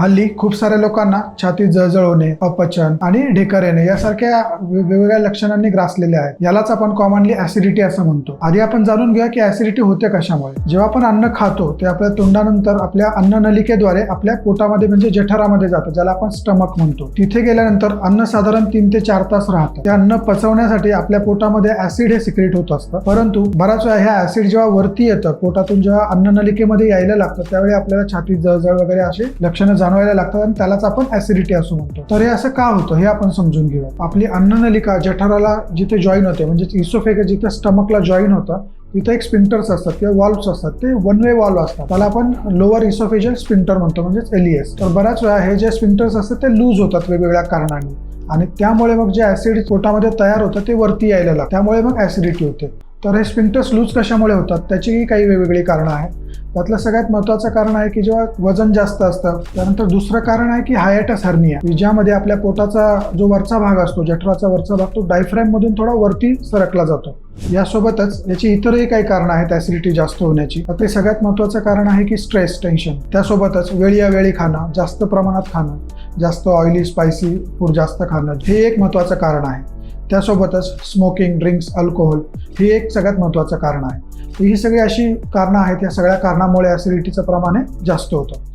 हल्ली खूप साऱ्या लोकांना छातीत जळजळ होणे अपचन आणि ढेकर येणे यासारख्या वेगवेगळ्या लक्षणांनी ग्रासलेले आहेत. यालाच आपण कॉमनली ऍसिडिटी असं म्हणतो. आधी आपण जाणून घेऊया की ऍसिडिटी होते कशामुळे. जेव्हा आपण अन्न खातो ते आपल्या तोंडानंतर आपल्या अन्न नलिकेद्वारे आपल्या पोटामध्ये म्हणजे जठरामध्ये जातं ज्याला आपण स्टमक म्हणतो. तिथे गेल्यानंतर अन्न साधारण तीन ते चार तास राहतं. ते अन्न पचवण्यासाठी आपल्या पोटामध्ये ऍसिड हे सिक्रेट होत असतं. परंतु बराच वेळा ह्या ऍसिड जेव्हा वरती येतं पोटातून जेव्हा अन्न नलिकेमध्ये यायला लागतं त्यावेळी आपल्याला छातीत जळजळ वगैरे असे लक्षणं जाणवायला लागतात आणि त्यालाच आपण ऍसिडिटी असं म्हणतो. तर हे असं का होतं? हे आपण समजून घेऊया. आपली अन्ननलिका जठराला जिथे जॉईन होते म्हणजे इसोफेगस जिथे स्टमकला जॉईन होतं तिथे एक स्पिंटर्स असतात किंवा वॉल्व्स असतात. ते वन वे वॉल्व असतात. त्याला आपण लोअर इसोफेजल स्पिंटर म्हणतो म्हणजेच एलिएस तर बऱ्याच वेळा हे जे स्पिंटर्स असतात ते लूज होतात वेगवेगळ्या कारणांनी. आणि त्यामुळे मग जे ऍसिड पोटामध्ये तयार होतं ते वरती यायला लागतं. त्यामुळे मग ऍसिडिटी होते. तर हे स्पिंटर्स लूज कशामुळे होतात? त्याचीही काही वेगवेगळी कारणं आहेत. त्यातलं सगळ्यात महत्त्वाचं कारण आहे की जेव्हा वजन जास्त असतं त्यानंतर दुसरं कारण आहे की हायटस हर्निया ज्यामध्ये आपल्या पोटाचा जो वरचा भाग असतो जठराचा वरचा भाग तो डायफ्रॅम मधून थोडा वरती सरकला जातो. यासोबतच याची इतरही काही कारणं आहेत ऍसिडिटी जास्त होण्याची. ते सगळ्यात महत्त्वाचं कारण आहे की स्ट्रेस टेन्शन त्यासोबतच वेळी या खाणं जास्त प्रमाणात खाणं जास्त ऑइली स्पायसी फूड जास्त खाणं हे एक महत्त्वाचं कारण आहे. त्यासोबतच स्मोकिंग ड्रिंक्स अल्कोहोल हे एक सगळ्यात महत्त्वाचं कारण आहे. ही सगळी अशी कारणं आहेत या सगळ्या कारणामुळे ॲसिडिटीचं प्रमाण हे जास्त होतं.